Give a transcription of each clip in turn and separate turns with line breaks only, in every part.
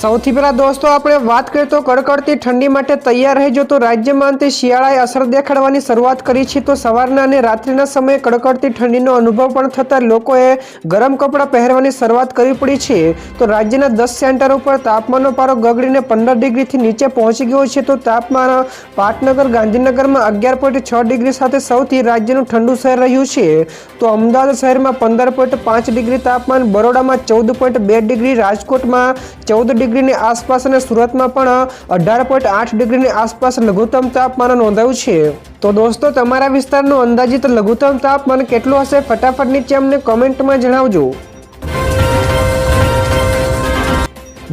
સૌથી પહેલા દોસ્તો, આપણે વાત કરીએ તો કડકડતી ઠંડી માટે તૈયાર રહેજો તો રાજ્યમાં અંતે શિયાળાએ અસર દેખાડવાની શરૂઆત કરી છે. તો સવારના અને રાત્રિના સમયે કડકડતી ઠંડીનો અનુભવ પણ થતાં લોકોએ ગરમ કપડાં પહેરવાની શરૂઆત કરવી પડી છે. તો રાજ્યના દસ સેન્ટર ઉપર તાપમાનનો પારો ગગડીને પંદર ડિગ્રીથી નીચે પહોંચી ગયો છે. તો તાપમાન પાટનગર, ગાંધીનગરમાં અગિયાર પોઈન્ટ છ ડિગ્રી સાથે સૌથી રાજ્યનું ઠંડુ શહેર રહ્યું છે. તો અમદાવાદ શહેરમાં પંદર પોઈન્ટ પાંચ ડિગ્રી તાપમાન, બરોડામાં ચૌદ પોઈન્ટ બે ડિગ્રી, રાજકોટમાં ચૌદ ડિગ્રીની આસપાસ અને સુરતમાં પણ અઢાર પોઈન્ટ આઠ ડિગ્રીની આસપાસ લઘુત્તમ તાપમાન નોંધાયું છે. તો દોસ્તો, તમારા વિસ્તારનું અંદાજિત લઘુત્તમ તાપમાન કેટલું હશે? ફટાફટ નીચે અમને કોમેન્ટમાં જણાવજો.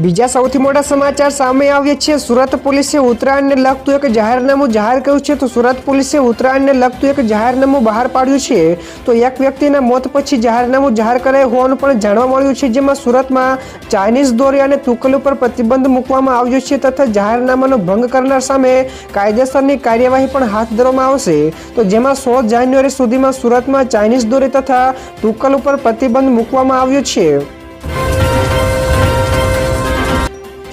બીજા સૌથી મોટા સમાચાર સામે આવ્યા છે. સુરત પોલીસે ઉત્તરાયણને લગતું એક જાહેરનામું જાહેર કર્યું છે. તો સુરત પોલીસે ઉત્તરાયણને લગતું એક જાહેરનામું બહાર પાડ્યું છે. તો એક વ્યક્તિના મોત પછી જાહેરનામું જાહેર કરાયું હોવાનું પણ જાણવા મળ્યું છે. જેમાં સુરતમાં ચાઇનીઝ દોરી અને તુકલ ઉપર પ્રતિબંધ મૂકવામાં આવ્યો છે તથા જાહેરનામાનો ભંગ કરનાર સામે કાયદેસરની કાર્યવાહી પણ હાથ ધરવામાં આવશે. તો જેમાં સોળ જાન્યુઆરી સુધીમાં સુરતમાં ચાઇનીઝ દોરી તથા તુકલ ઉપર પ્રતિબંધ મૂકવામાં આવ્યો છે.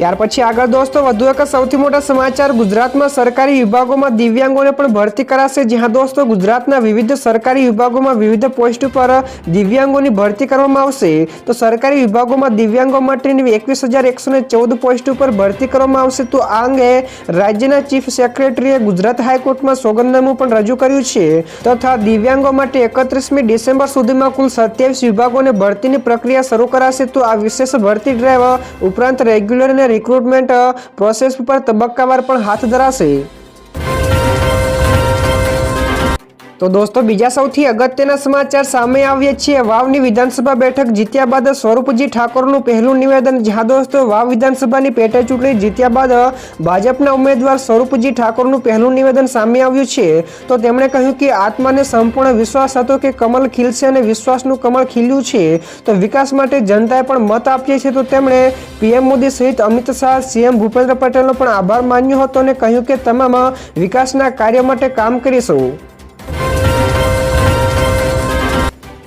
ત્યાર પછી આગળ દોસ્તો, વધુ એક સૌથી મોટા સમાચાર ગુજરાતમાં સરકારી વિભાગોમાં દિવ્યાંગોને પણ ભરતી કરાશે. જ્યાં દોસ્તો, ગુજરાતના વિવિધ સરકારી વિભાગોમાં વિવિધ પોસ્ટ ઉપર દિવ્યાંગોની ભરતી કરવામાં આવશે. તો સરકારી વિભાગોમાં દિવ્યાંગો માટેની એકવીસ હજાર એકસો ચૌદ પોસ્ટ ઉપર ભરતી કરવામાં આવશે. તો આ અંગે રાજ્યના ચીફ સેક્રેટરીએ ગુજરાત હાઈકોર્ટમાં સોગંદનામું પણ રજૂ કર્યું છે. તથા દિવ્યાંગો માટે એકત્રીસમી ડિસેમ્બર સુધીમાં કુલ સત્યાવીસ વિભાગોને ભરતીની પ્રક્રિયા શરૂ કરાશે. તો આ વિશેષ ભરતી ડ્રાઈવ ઉપરાંત રેગ્યુલર અને રિક્રુટમેન્ટ પ્રોસેસ પર તબક્કાવાર પણ હાથ ધરાશે. તો દોસ્તો, બીજા સૌથી અગત્યના સમાચાર સામે આવ્યા છે. વાવની વિધાનસભા બેઠક જીત્યા બાદ સ્વરૂપજી ઠાકોરનું પહેલું નિવેદન, જ્યાં દોસ્તો વાવ વિધાનસભાની પેટા ચૂંટણી જીત્યા બાદ ભાજપના ઉમેદવાર સ્વરૂપજી ઠાકોરનું પહેલું નિવેદન સામે આવ્યું છે. તો તેમણે કહ્યું કે આત્માને સંપૂર્ણ વિશ્વાસ હતો કે કમલ ખીલશે અને વિશ્વાસનું કમળ ખીલ્યું છે. તો વિકાસ માટે જનતાએ પણ મત આપ્યો છે તો તેમણે પીએમ મોદી સહિત અમિત શાહ, સીએમ ભૂપેન્દ્ર પટેલનો પણ આભાર માન્યો હતો અને કહ્યું કે તમામ વિકાસના કાર્ય માટે કામ કરીશું.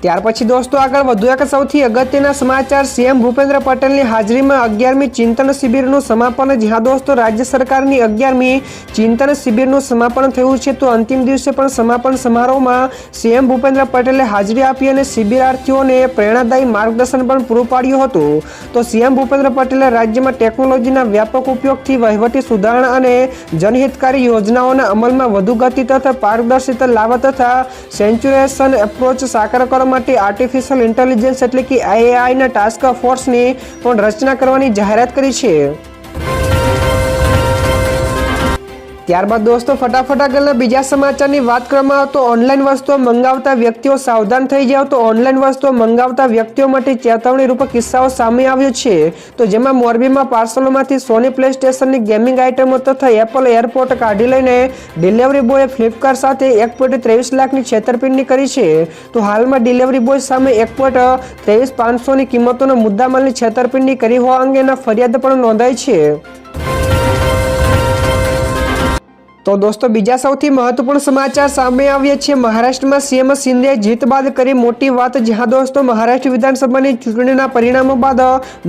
ત્યાર પછી દોસ્તો આગળ વધુ એક સૌથી અગત્યના સમાચાર, સીએમ ભૂપેન્દ્ર પટેલની હાજરીમાં અગિયારમી ચિંતન શિબિરનું સમાપન. જ્યાં દોસ્તો, રાજ્ય સરકારની અગિયારમી ચિંતન શિબિરનું સમાપન થયું છે. તો અંતિમ દિવસે પણ સમાપન સમારોહમાં સીએમ ભૂપેન્દ્ર પટેલે હાજરી આપી અને શિબિરાર્થીઓને પ્રેરણાદાયી માર્ગદર્શન પણ પૂરું પાડ્યું હતું. તો સીએમ ભૂપેન્દ્ર પટેલે રાજ્યમાં ટેકનોલોજીના વ્યાપક ઉપયોગથી વહીવટી સુધારણા અને જનહિતકારી યોજનાઓના અમલમાં વધુ ગતિ તથા પારદર્શિતા લાવવા તથા સેન્ચ્યુરેશન એપ્રોચ સાકાર કરવા માટે આર્ટિફિશિયલ ઇન્ટેલિજન્સ એટલે કે આઈએઆઈના ટાસ્ક ફોર્સની પણ રચના કરવાની જાહેરાત કરી છે. ત્યારબાદ દોસ્તો, ફટાફટ આગળના બીજા સમાચારની વાત કરવામાં આવે તો ઓનલાઈન વસ્તુઓ મંગાવતા વ્યક્તિઓ સાવધાન થઈ જાવ તો ઓનલાઈન વસ્તુઓ મંગાવતા વ્યક્તિઓ માટે ચેતવણી રૂપ કિસ્સાઓ સામે આવ્યો છે. તો જેમાં મોરબીમાં પાર્સલોમાંથી સોની પ્લે સ્ટેશનની ગેમિંગ આઇટમો તથા એપલ એરપોર્ટ કાઢી લઈને ડિલિવરી બોયે ફ્લિપકાર્ટ સાથે એક પોઈન્ટ ત્રેવીસ લાખની છેતરપિંડી કરી છે. તો હાલમાં ડિલિવરી બોય સામે એક પોઈન્ટ ત્રેવીસ પાંચસોની કિંમતોના મુદ્દામાલની છેતરપિંડી કરી હોવા અંગેના ફરિયાદ પણ નોંધાઈ છે. તો દોસ્તો, બીજા સૌથી મહત્વપૂર્ણ સમાચાર સામે આવ્યા છે. મહારાષ્ટ્રમાં સીએમ શિંદે જીત બાદ કરી મોટી વાત. જ્યાં દોસ્તો, મહારાષ્ટ્ર વિધાનસભાની ચૂંટણીના પરિણામો બાદ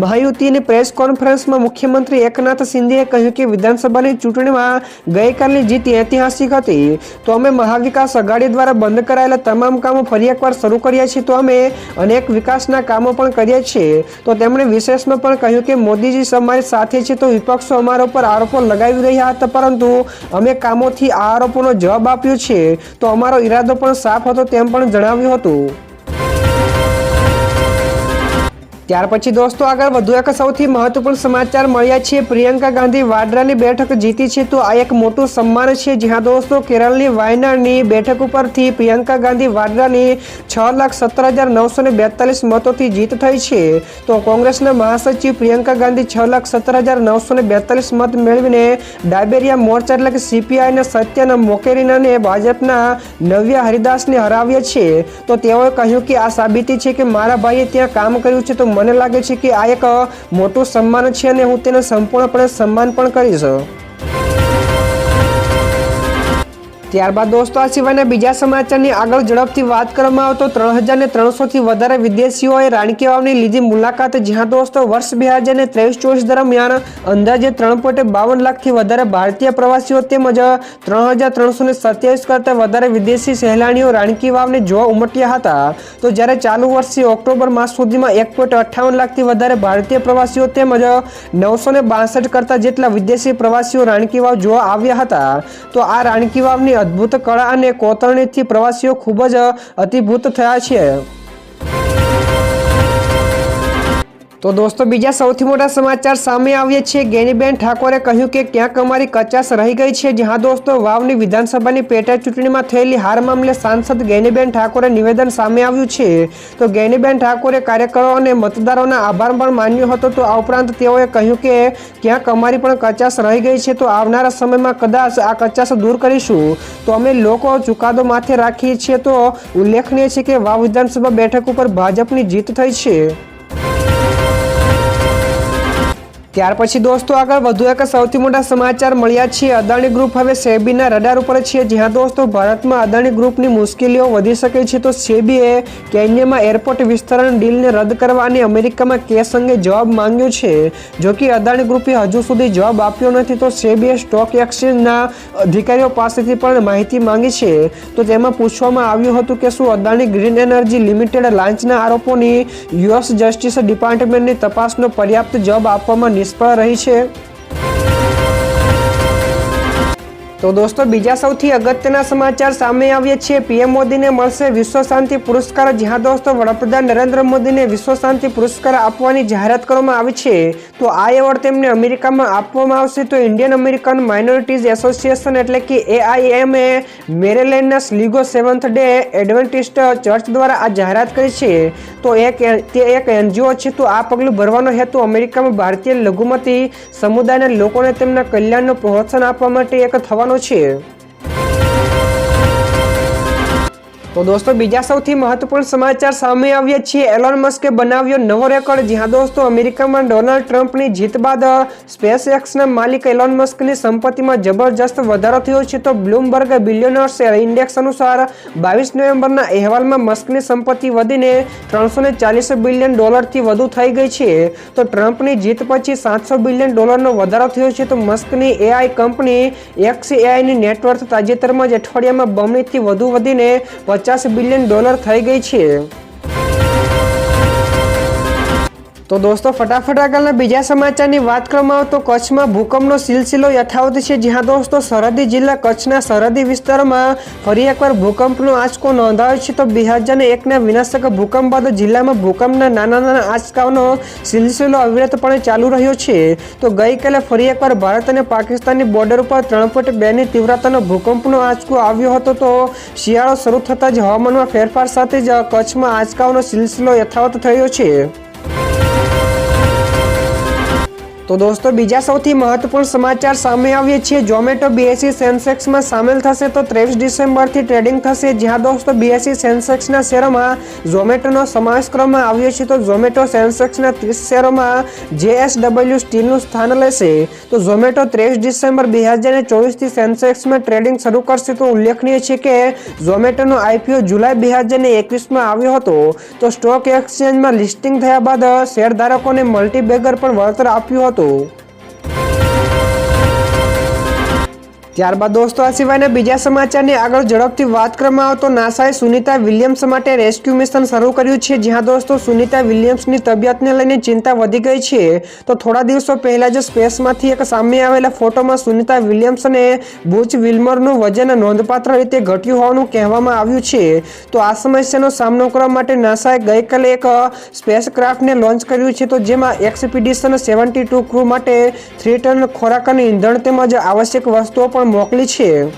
મહાયુતિની પ્રેસ કોન્ફરન્સમાં મુખ્યમંત્રી એકનાથ શિંદેએ કહ્યું કે વિધાનસભાની ચૂંટણીમાં ગઈકાલની જીત ઐતિહાસિક હતી. તો અમે મહાવિકાસ અઘાડી દ્વારા બંધ કરાયેલા તમામ કામો ફરી એકવાર શરૂ કર્યા છે. તો અમે અનેક વિકાસના કામો પણ કર્યા છે. તો તેમણે વિશેષમાં પણ કહ્યું કે મોદીજી અમારી સાથે છે, તો વિપક્ષો અમારા ઉપર આરોપો લગાવી રહ્યા હતા. પરંતુ અમે કામોથી આ આરોપોનો જવાબ આપ્યો છે, તો અમારો ઈરાદો પણ સાફ હતો તેમ પણ જણાવ્યું હતું. ત્યાર પછી દોસ્તો આગળ વધુ એક સૌથી મહત્વપૂર્ણ સમાચાર મળ્યા છે. પ્રિયંકા ગાંધી વાડ્રાની બેઠક જીતી છે તો આ એક મોટું સન્માન છે. જ્યાં દોસ્તો કેરળની વાયનાડની બેઠક ઉપરથી પ્રિયંકા ગાંધી વાડ્રાની છ લાખ સત્તર હજાર નવસો ને બેતાલીસ મતોથી જીત થઈ છે. તો કોંગ્રેસના મહાસચિવ પ્રિયંકા ગાંધી છ લાખ સત્તર હજાર નવસો ને બેતાલીસ મત મેળવીને ડાયબેરિયા મોરચા એટલે કે સીપીઆઈના સત્યના મોકેરીનાને ભાજપના નવ્યા હરિદાસને હરાવ્યા છે. તો તેઓએ કહ્યું કે આ સાબિતી છે કે મારા ભાઈએ ત્યાં કામ કર્યું છે તો મને લાગે છે કે આ એક મોટું સન્માન છે અને હું તેને સંપૂર્ણપણે સન્માન પણ કરીશ. ત્યારબાદ દોસ્તો, આ સિવાયના બીજા સમાચારની આગળ ઝડપથી વાત કરવામાં આવતો ત્રણ હજાર ને ત્રણસોથી વધારે વિદેશીઓએ રાણકી વાવની લીધી મુલાકાત, જ્યાં દોસ્તો વર્ષ બે હજાર ને ત્રેવીસ ચોવીસ દરમિયાન અંદાજે ત્રણ પોઈન્ટ બાવન લાખથી વધારે ભારતીય પ્રવાસીઓ તેમજ ત્રણ હજાર ત્રણસો ને સત્યાવીસ કરતાં વધારે વિદેશી સહેલાણીઓ રાણકી વાવને જોવા ઉમટ્યા હતા. તો જ્યારે ચાલુ વર્ષે ઓક્ટોબર માસ સુધીમાં એક પોઈન્ટ અઠ્ઠાવન લાખથી વધારે ભારતીય પ્રવાસીઓ તેમજ નવસો ને બાસઠ કરતાં જેટલા વિદેશી પ્રવાસીઓ રાણકી વાવ જોવા આવ્યા હતા. તો આ રાણકી વાવની અદ્ભુત કળા અને કોતરણીથી પ્રવાસીઓ ખૂબ જ અતિભૂત થયા છે. તો દોસ્તો, બીજા સૌથી મોટા સમાચાર સામે આવ્યા છે. ગેનીબેન ઠાકોરે કહ્યું કે ક્યાંક અમારી કચાશ રહી ગઈ છે. જ્યાં દોસ્તો, વાવની વિધાનસભાની પેટા ચૂંટણીમાં થયેલી હાર મામલે સાંસદ ગેનીબેન ઠાકોરે નિવેદન સામે આવ્યું છે. તો ગેનીબેન ઠાકોરે કાર્યકરો અને મતદારોના આભાર પણ માન્યો હતો. તો આ ઉપરાંત તેઓએ કહ્યું કે ક્યાંક અમારી પણ કચાશ રહી ગઈ છે. તો આવનારા સમયમાં કદાચ આ કચાશ દૂર કરીશું. તો અમે લોકો ચુકાદો માથે રાખીએ છીએ. તો ઉલ્લેખનીય છે કે વાવ વિધાનસભા બેઠક ઉપર ભાજપની જીત થઈ છે. ત્યાર પછી દોસ્તો આગળ વધુ એક સૌથી મોટા સમાચાર મળ્યા છે અદાણી ગ્રુપ હવે સેબીના રડાર ઉપર છે. જ્યાં દોસ્તો ભારતમાં અદાણી ગ્રુપની મુશ્કેલીઓ વધી શકે છે તો સેબીએ કેન્યામાં એરપોર્ટ વિસ્તરણ ડીલને રદ કરવા અને અમેરિકામાં કેસ અંગે જવાબ માંગ્યો છે. જો કે અદાણી ગ્રુપે હજુ સુધી જવાબ આપ્યો નથી તો સેબીએ સ્ટોક એક્સચેન્જના અધિકારીઓ પાસેથી પણ માહિતી માંગી છે. તો તેમાં પૂછવામાં આવ્યું હતું કે શું અદાણી ગ્રીન એનર્જી લિમિટેડ લાંચના આરોપોની યુએસ જસ્ટિસ ડિપાર્ટમેન્ટની તપાસનો પર્યાપ્ત જવાબ આપવામાં નિષ્ફળ રહી છે. તો દોસ્તો, બીજા સૌથી અગત્યના સમાચાર સામે આવ્યા છે. પીએમ મોદીને મળશે વિશ્વ શાંતિ પુરસ્કાર. જ્યાં દોસ્તો, વડાપ્રધાન નરેન્દ્ર મોદીને વિશ્વ શાંતિ પુરસ્કાર આપવાની જાહેરાત કરવામાં આવી છે. તો આ એવોર્ડ તેમને અમેરિકામાં આપવામાં આવશે. તો ઇન્ડિયન અમેરિકન માઇનોરિટીઝ એસોસિએશન એટલે કે AIMA, મેરેલેન્ડના Sligo seventh day Adventist church દ્વારા આ જાહેરાત કરી છે. તો એક તે એક એનજીઓ છે. તો આ પગલું ભરવાનો હેતુ અમેરિકામાં ભારતીય લઘુમતી સમુદાયના લોકોને તેમના કલ્યાણનું પ્રોત્સાહન આપવા માટે એક થવાનો છે તો દોસ્તો, બીજા સૌથી મહત્વપૂર્ણ સમાચાર સામે આવ્યા છીએ. એલોન મસ્કે બનાવ્યો નવો રેકોર્ડ. જ્યાં દોસ્તો, અમેરિકામાં ડોનાલ્ડ ટ્રમ્પની જીત બાદ સ્પેસ એક્સના માલિક એલોન મસ્કની સંપત્તિમાં જબરજસ્ત વધારો થયો છે. તો બ્લૂમબર્ગ બિલિયનર્સ ઇન્ડેક્સ અનુસાર, બાવીસ નવેમ્બરના અહેવાલમાં મસ્કની સંપત્તિ વધીને ત્રણસો ચાલીસ બિલિયન ડોલરથી વધુ થઈ ગઈ છે. તો ટ્રમ્પની જીત પછી સાતસો બિલિયન ડોલરનો વધારો થયો છે. તો મસ્કની એઆઈ કંપની એક્સ એઆઈની નેટવર્થ તાજેતરમાં જ અઠવાડિયામાં બમણીથી વધુ વધીને પચાસ બિલિયન ડોલર થઈ ગઈ છે. તો દોસ્તો, ફટાફટ આગળના બીજા સમાચારની વાત કરવામાં આવે તો કચ્છમાં ભૂકંપનો સિલસિલો યથાવત છે. જ્યાં દોસ્તો, સરહદી જિલ્લા કચ્છના સરહદી વિસ્તારોમાં ફરી એકવાર ભૂકંપનો આંચકો નોંધાયો છે. તો બે હજાર એકના વિનાશક ભૂકંપ બાદ જિલ્લામાં ભૂકંપના નાના નાના આંચકાઓનો સિલસિલો અવિરતપણે ચાલુ રહ્યો છે. તો ગઈકાલે ફરી એકવાર ભારત અને પાકિસ્તાનની બોર્ડર ઉપર ત્રણ પોઈન્ટ બેની તીવ્રતાનો ભૂકંપનો આંચકો આવ્યો હતો. તો શિયાળો શરૂ થતાં જ હવામાનમાં ફેરફાર સાથે જ કચ્છમાં આંચકાઓનો સિલસિલો યથાવત થયો છે. તો દોસ્તો, બીજા સૌથી મહત્વપૂર્ણ સમાચાર સામે આવીએ છીએ. ઝોમેટો બીએસસી સેન્સેક્સમાં સામેલ થશે તો ત્રેવીસ ડિસેમ્બરથી ટ્રેડિંગ થશે. જ્યાં દોસ્તો બીએસસી સેન્સેક્સના શેરોમાં ઝોમેટોનો સમાવેશ કરવામાં આવ્યો છે. તો ઝોમેટો સેન્સેક્સના ત્રીસ શેરોમાં જેએસડબલ્યુ સ્ટીલનું સ્થાન લેશે. તો ઝોમેટો ત્રેવીસ ડિસેમ્બર બે હજાર ચોવીસથી સેન્સેક્સમાં ટ્રેડિંગ શરૂ કરશે. તો ઉલ્લેખનીય છે કે ઝોમેટોનો આઈપીઓ જુલાઈ બે હજાર એકવીસમાં આવ્યો હતો. તો સ્ટોક એક્સચેન્જમાં લિસ્ટિંગ થયા બાદ શેરધારકોને મલ્ટીબેગર પણ વળતર આપ્યું હતું. to ત્યારબાદ દોસ્તો, આ સિવાયના બીજા સમાચારની આગળ ઝડપથી વાત કરવામાં આવે તો નાસાએ સુનિતા વિલિયમ્સ માટે રેસ્ક્યુ મિશન શરૂ કર્યું છે. જ્યાં દોસ્તો, સુનિતા વિલિયમ્સની તબિયતને લઈને ચિંતા વધી ગઈ છે. તો થોડા દિવસો પહેલાં જ સ્પેસમાંથી એક સામે આવેલા ફોટોમાં સુનિતા વિલિયમ્સ અને બુચ વિલ્મરનું વજન નોંધપાત્ર રીતે ઘટ્યું હોવાનું કહેવામાં આવ્યું છે. તો આ સમસ્યાનો સામનો કરવા માટે નાસાએ ગઈકાલે એક સ્પેસ ક્રાફ્ટને લોન્ચ કર્યું છે. તો જેમાં એક્સપીડિશન સેવન્ટી ટુ ક્રૂ માટે થ્રી ટન ખોરાક અને ઈંધણ તેમજ આવશ્યક વસ્તુઓ પણ મોકલી છે.